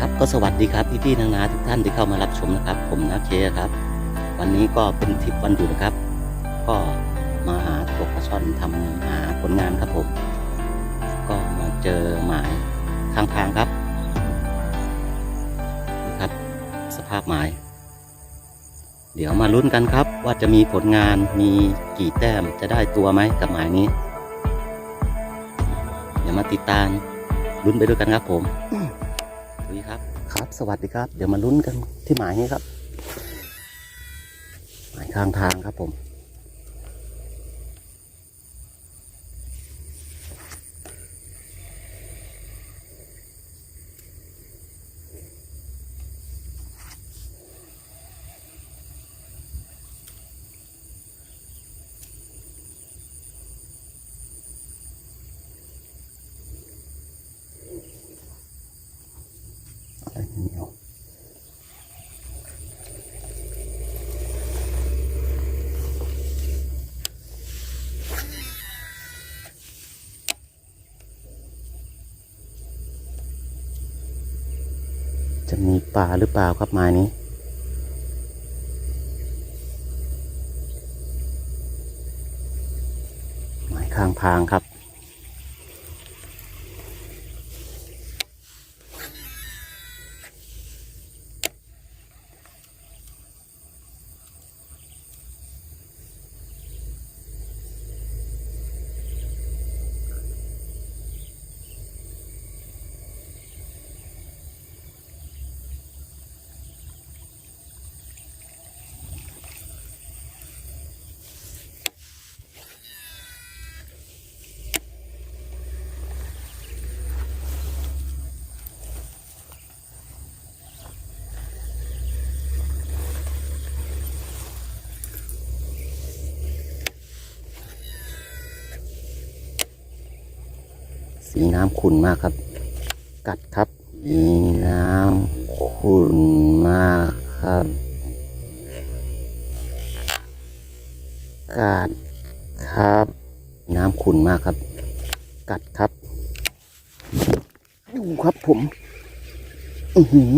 ครับก็สวัสดีครับพี่พี่นานาทุกท่านที่เข้ามารับชมนะครับ ผมนาเคครับ วันนี้ก็เป็นทริปวันหยุดนะครับ ก็มาหาตกปลาช่อนทำหาผลงานครับผม ก็มาเจอหมายข้างทางครับนี่ครับ สภาพหมาย เดี๋ยวมาลุ้นกันครับ ว่าจะมีผลงานมีกี่แต้มจะได้ตัวไหมกับหมายนี้ เดี๋ยวมาติดตามลุ้นไปด้วยกันครับผม ดีครับ ครับสวัสดีครับ เดี๋ยวมาลุ้นกันที่หมายนี้ครับ หมายข้างทางครับผม จะมีปลาหรือเปล่าครับไม้นี้ไม้ข้างทางครับ สีน้ำขุ่นมากครับ กัดครับสีน้ำขุ่นมากครับ กัดครับ น้ำขุ่นมากครับ กัดครับ ดูครับผม อือหือ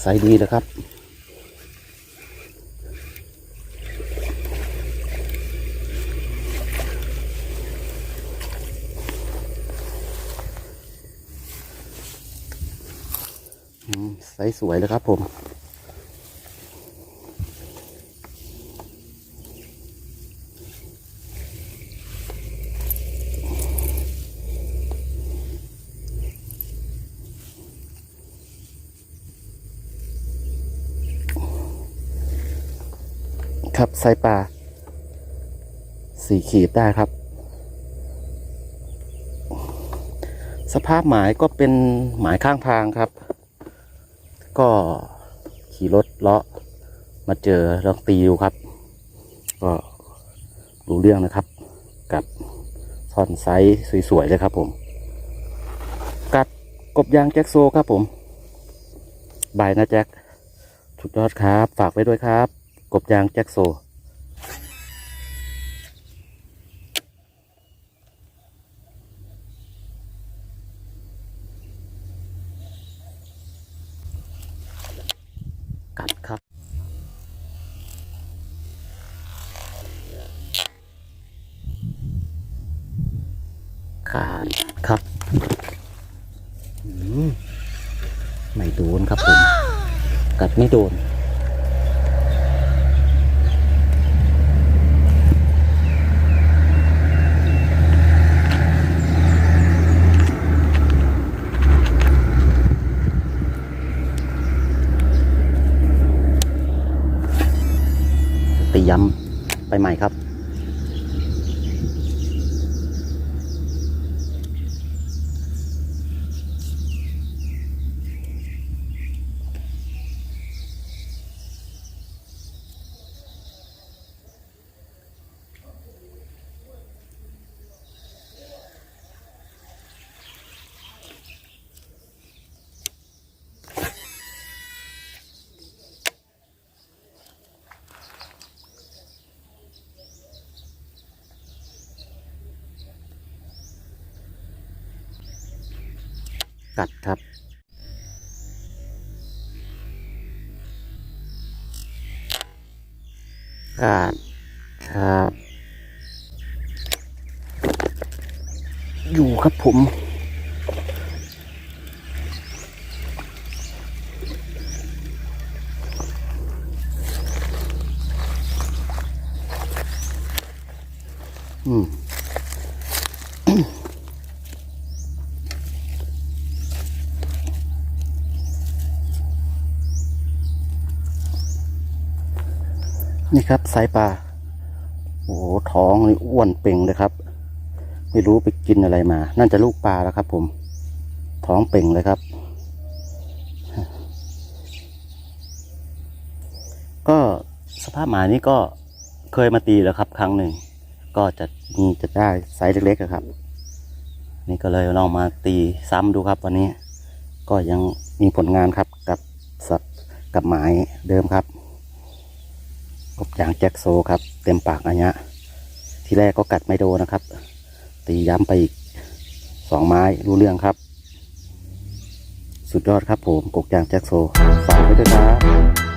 ใส่ดีเลยครับ อืม ไซส์สวยเลยครับผม ครับไซส์ปลาสี่ขีดได้ครับ สภาพหมายก็เป็นหมายข้างทางครับ ก็ขี่รถเลาะมาเจอลองตีดูครับ ก็รู้เรื่องนะครับ กับท่อนไซส์สวยๆเลยครับผม กัดกบยางแจ็คโซครับผมบายนะแจ็คสุดยอดครับ ฝากไว้ด้วยครับ กบยางแจ็คโซ ครับ ขาดครับอืมไม่โดนครับผม กัดไม่โดน ตีย้ำไปใหม่ครับ กัดครับ กัดครับ อยู่ครับผมอืม นี่ครับสายปลาโอ้โหท้องนี่อ้วนเป่งเลยครับ ไม่รู้ไปกินอะไรมา น่าจะลูกปลาแล้วครับ ผม ท้องเป่งเลยครับ ก็สภาพหมานี้ก็เคยมาตีแล้วครับ ครั้งหนึ่ง ก็จะมีจะได้ไซส์เล็กๆอะครับ นี่ก็เลยลองมาตีซ้ำดูครับ วันนี้ ก็ยังมีผลงานครับกับสัตว์กับหมายเดิมครับ กบยางแจ็คโซครับ เต็มปากอันเนี้ยทีแรกก็กัดไม่โดนนะครับ ตีย้ำไปอีกสองไม้รู้เรื่องครับ สุดยอดครับผมกบยางแจ็คโซฝากไว้ด้วยครับ